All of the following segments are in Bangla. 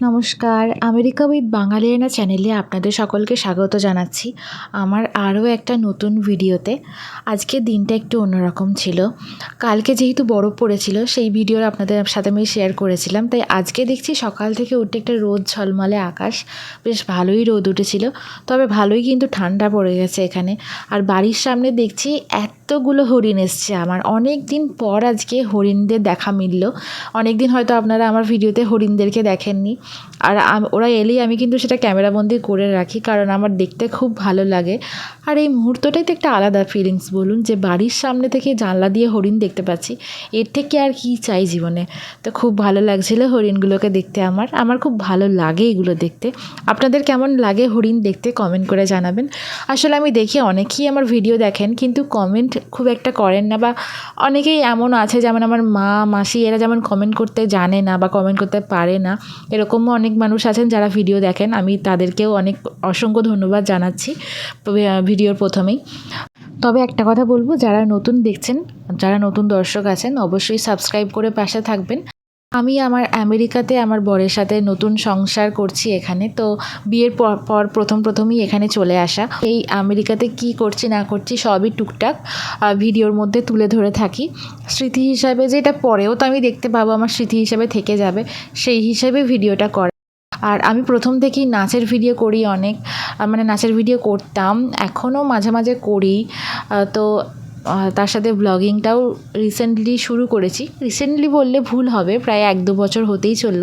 নমস্কার। আমেরিকা উইথ বাঙালিয়ানা চ্যানেলে আপনাদের সকলকে স্বাগত জানাচ্ছি আমার আরও একটা নতুন ভিডিওতে। আজকে দিনটা একটু অন্যরকম ছিল। কালকে যেহেতু বরফ পড়েছিল, সেই ভিডিওর আপনাদের সাথে আমি শেয়ার করেছিলাম। তাই আজকে দেখছি সকাল থেকে উঠে একটা রোদ ঝলমলে আকাশ। বেশ ভালোই রোদ উঠেছিল। তবে ভালোই কিন্তু ঠান্ডা পড়ে গেছে এখানে। আর বাড়ির সামনে দেখছি এতগুলো হরিণ এসছে। আমার অনেক দিন পর আজকে হরিণদের দেখা মিলল। অনেক দিন হয়তো আপনারা আমার ভিডিওতে হরিণদেরকে দেখেননি। আর ওরা এলেই আমি কিন্তু সেটা ক্যামেরাবন্দি করে রাখি, কারণ আমার দেখতে খুব ভালো লাগে। আর এই মুহূর্তটাই তো একটা আলাদা ফিলিংস বলুন, যে বাড়ির সামনে থেকে জানলা দিয়ে হরিণ দেখতে পাচ্ছি, এর থেকে আর কি চাই জীবনে? তো খুব ভালো লাগছিল হরিণগুলোকে দেখতে আমার। আমার খুব ভালো লাগে এগুলো দেখতে। আপনাদের কেমন লাগে হরিণ দেখতে কমেন্ট করে জানাবেন। আসলে আমি দেখি অনেকেই আমার ভিডিও দেখেন, কিন্তু কমেন্ট খুব একটা করেন না বা অনেকেই এমন আছে, যেমন আমার মা, মাসি, এরা যেমন কমেন্ট করতে জানে না বা কমেন্ট করতে পারে না। এরকমও অনেক মানুষ আছেন যারা ভিডিও দেখেন। আমি তাদেরকেও অনেক অসংখ্য ধন্যবাদ জানাচ্ছি ভিডিওর প্রথমেই। তবে একটা কথা বলব, যারা নতুন দেখছেন, যারা নতুন দর্শক আছেন, অবশ্যই সাবস্ক্রাইব করে পাশে থাকবেন। আমি আমার আমেরিকাতে আমার বরের সাথে নতুন সংসার করছি এখানে, তো বিয়ের পর পর প্রথম প্রথমই এখানে চলে আসা। এই আমেরিকাতে কি করছি, না করছি সবই টুকটাক ভিডিওর মধ্যে তুলে ধরে থাকি। স্মৃতি হিসাবে যেটা পরেও তো আমি দেখতে পাবো, আমার স্মৃতি হিসাবে থেকে যাবে, সেই হিসাবে ভিডিওটা করা। আর আমি প্রথম থেকেই নাচের ভিডিও করি অনেক মানে নাচের ভিডিও করতাম, এখনও মাঝে মাঝে করি তো তার সাথে ব্লগিংটাও রিসেন্টলি শুরু করেছি। রিসেন্টলি বললে ভুল হবে, প্রায় এক দু বছর হতেই চলল।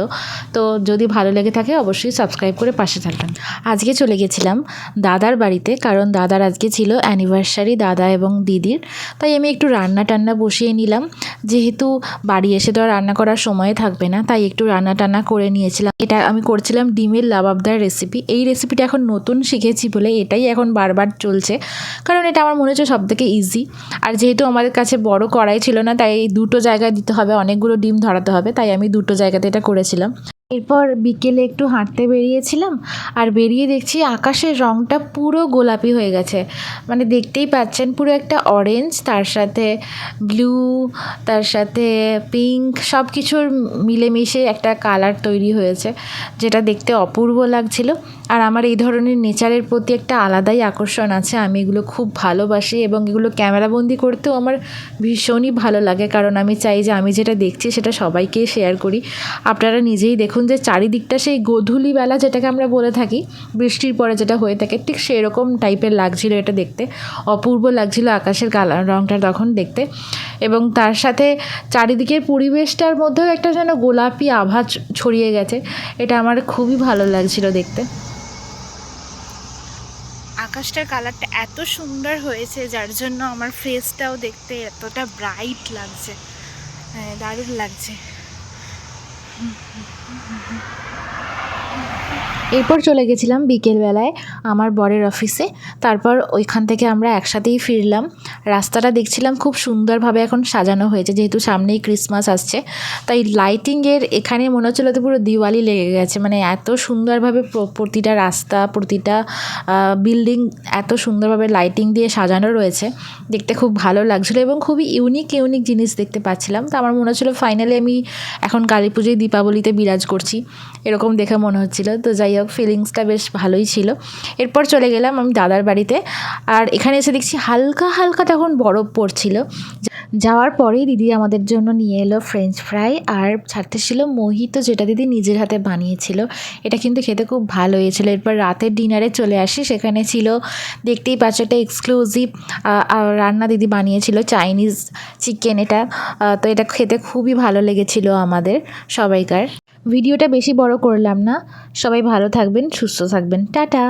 তো যদি ভালো লেগে থাকে অবশ্যই সাবস্ক্রাইব করে পাশে থাকবেন। আজকে চলে গেছিলাম দাদার বাড়িতে, কারণ দাদার আজকে ছিল অ্যানিভার্সারি দাদা এবং দিদির। তাই আমি একটু রান্না টান্না বসিয়ে নিলাম। যেহেতু বাড়ি এসে তো আর রান্না করার সময় থাকবে না, তাই একটু রান্না টান্না করে নিয়েছিলাম। এটা আমি করছিলাম ডিমের লাবাবদার রেসিপি এই রেসিপিটা এখন নতুন শিখেছি বলে এটাই এখন বারবার চলছে। কারণ এটা আমার মনে হচ্ছে সব থেকে ইজি আর যেহেতু আমাদের কাছে বড় কড়াই ছিল না, তাই দুটো জায়গায় দিতে হবে, অনেকগুলো ডিম ধরাতে হবে, তাই আমি দুটো জায়গাতে এটা করেছিলাম। এরপর বিকেলে একটু হাঁটতে বেরিয়েছিলাম আর বেরিয়ে দেখছি আকাশের রঙটা পুরো গোলাপি হয়ে গেছে। মানে দেখতেই পাচ্ছেন পুরো একটা অরেঞ্জ তার সাথে ব্লু তার সাথে পিঙ্ক সব কিছুর মিলেমিশে একটা কালার তৈরি হয়েছে, যেটা দেখতে অপূর্ব লাগছিল। আর আমার এই ধরনের নেচারের প্রতি একটা আলাদাই আকর্ষণ আছে, আমি এগুলো খুব ভালোবাসি এবং এগুলো ক্যামেরাবন্দি করতেও আমার ভীষণই ভালো লাগে। কারণ আমি চাই যে আমি যেটা দেখছি সেটা সবাইকে শেয়ার করি। আপনারা নিজেই দেখুন যে চারিদিকটা সেই গোধূলিবেলা যেটাকে আমরা বলে থাকি, বৃষ্টির পরে যেটা হয়ে থাকে, ঠিক সেরকম টাইপের লাগছিল এটা দেখতে। অপূর্ব লাগছিল আকাশের কালার রঙটা তখন দেখতে। এবং তার সাথে চারিদিকের পরিবেশটার মধ্যেও একটা যেন গোলাপি আভা ছড়িয়ে গেছে। এটা আমার খুবই ভালো লাগছিল দেখতে। আকাশটার কালারটা এত সুন্দর হয়েছে, যার জন্য আমার ফেসটাও দেখতে এতটা ব্রাইট লাগছে। হ্যাঁ দারুণ লাগছে। Mm-hmm. এরপর চলে গেছিলাম বিকেলবেলায় আমার বরের অফিসে। তারপর ওইখান থেকে আমরা একসাথেই ফিরলাম। রাস্তাটা দেখছিলাম খুব সুন্দরভাবে এখন সাজানো হয়েছে, যেহেতু সামনেই ক্রিসমাস আসছে। তাই লাইটিংয়ের এখানে মনে হচ্ছিল তো পুরো দিওয়ালি লেগে গেছে। মানে এত সুন্দরভাবে প্রতিটা রাস্তা, প্রতিটা বিল্ডিং এত সুন্দরভাবে লাইটিং দিয়ে সাজানো রয়েছে। দেখতে খুব ভালো লাগছিল এবং খুবই ইউনিক ইউনিক জিনিস দেখতে পাচ্ছিলাম। তো আমার মনে হচ্ছিল ফাইনালি আমি এখন কালী পুজোয় দীপাবলিতে বিরাজ করছি। এরকম দেখে মনে হচ্ছিল। তো যাই হোক ফিলিংসটা বেশ ভালোই ছিল। এরপর চলে গেলাম আমি দাদার বাড়িতে। আর এখানে এসে দেখছি হালকা হালকা তখন বরফ পড়ছিল। যাওয়ার পরেই দিদি আমাদের জন্য নিয়ে এলো ফ্রেঞ্চ ফ্রাই আর ছাড়তে ছিল মোহিত, যেটা দিদি নিজের হাতে বানিয়েছিল। এটা কিন্তু খেতে খুব ভালো হয়েছিল। এরপর রাতের ডিনারে চলে আসি। সেখানে ছিল, দেখতেই পাচ্ছ একটা এক্সক্লুসিভ রান্না দিদি বানিয়েছিল চাইনিজ চিকেন এটা। তো এটা খেতে খুবই ভালো লেগেছিল আমাদের সবাইকার। ভিডিওটা বেশি বড় করলাম না। সবাই ভালো থাকবেন সুস্থ থাকবেন। টাটা!